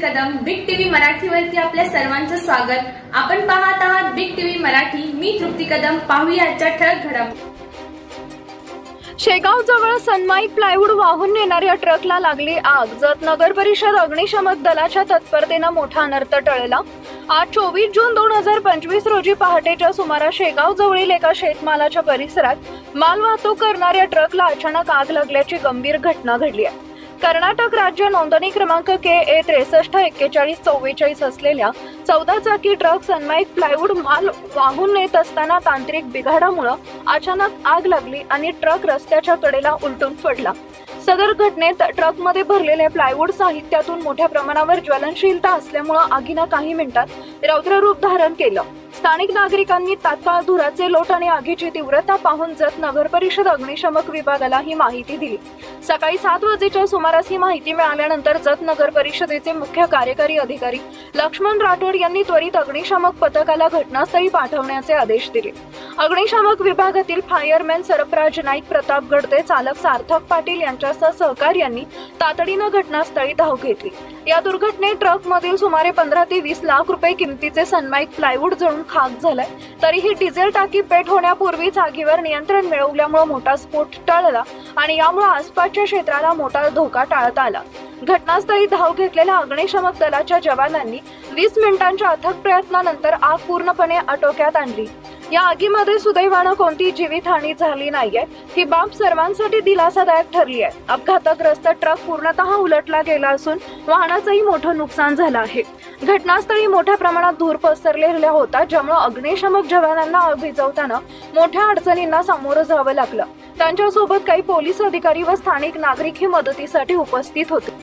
मराठीवरती आपल्या सर्वांचं स्वागत. आपण पाहत आहात बिग टीव्ही मराठी. मी तृप्ती कदम. पाहूया आजच्या ठळक घडामोडी शेगाव जवळ सनमाईक प्लायवूड वाहून नेणाऱ्या ट्रकला लागली आग. जत नगर परिषद अग्निशमक दलाच्या तत्परतेनं मोठा अनर्थ टळला. आज चोवीस जून दोन हजार पंचवीस रोजी पहाटेच्या सुमारास शेगाव जवळील एका शेतमालाच्या परिसरात माल वाहतूक करणाऱ्या ट्रकला अचानक आग लागल्याची गंभीर घटना घडली आहे. कर्नाटक राज्य नोंदणी क्रमांक के ए त्रेसष्ट एक्केचाळीस चव्वेचाळीस असलेल्या चौदा चाकी ट्रक सनमाईक प्लायवूड माल वाहून नेत असताना तांत्रिक बिघाडामुळं अचानक आग लागली आणि ट्रक रस्त्याच्या कडेला उलटून पडला. सदर घटनेत ट्रकमध्ये भरलेल्या प्लायवूड साहित्यातून मोठ्या प्रमाणावर ज्वलनशीलता असल्यामुळं आगीनं काही मिनिटात रौद्ररूप धारण केलं. स्थानिक नागरिकांनी तात्काळ धुराचे लोट आणि आगीची तीव्रता पाहून जत नगर परिषद अग्निशमक विभागाला ही माहिती दिली. सकाळी सात वाजेच्या सुमारास ही माहिती मिळाल्यानंतर जत नगर परिषदेचे मुख्य कार्यकारी अधिकारी लक्ष्मण राठोड यांनी त्वरित अग्निशमक पथकाला घटनास्थळी पाठवण्याचे आदेश दिले. अग्निशामक विभागातील फायरमॅन सरफराज नाईक प्रताप गडदे चालक सार्थक पाटील यांच्यासह सहकार्यांनी तातडीनं घटनास्थळी धाव घेतली. या दुर्घटनेत ट्रकमधील सुमारे पंधरा ते वीस लाख रुपये किमतीचे सनमाईक प्लायवूड जळून खाक झालाय. तरीही डिझेल टाकी पेट होण्यापूर्वीच आगीवर नियंत्रण मिळवल्यामुळे मोठा स्फोट टळला आणि यामुळे आसपासच्या क्षेत्राला मोठा धोका टाळता आला. घटनास्थळी धाव घेतलेल्या अग्निशमक दलाच्या जवानांनी वीस मिनिटांच्या अथक प्रयत्नानंतर आग पूर्णपणे आटोक्यात आणली. या आगीमध्ये सुदैवानं कोणती जीवितहानी झाली नाहीये ही बाब सर्वांसाठी दिलासादायक ठरली आहे अपघातग्रस्त ट्रक पूर्णतः उलटला गेला असून वाहनाचंही मोठं नुकसान झालं आहे. घटनास्थळी मोठ्या प्रमाणात धूर पसरलेला होता ज्यामुळे अग्निशमक जवानांना भिजवताना मोठ्या अडचणींना सामोरं जावं लागलं. त्यांच्यासोबत काही पोलीस अधिकारी व स्थानिक नागरिकही मदतीसाठी उपस्थित होते.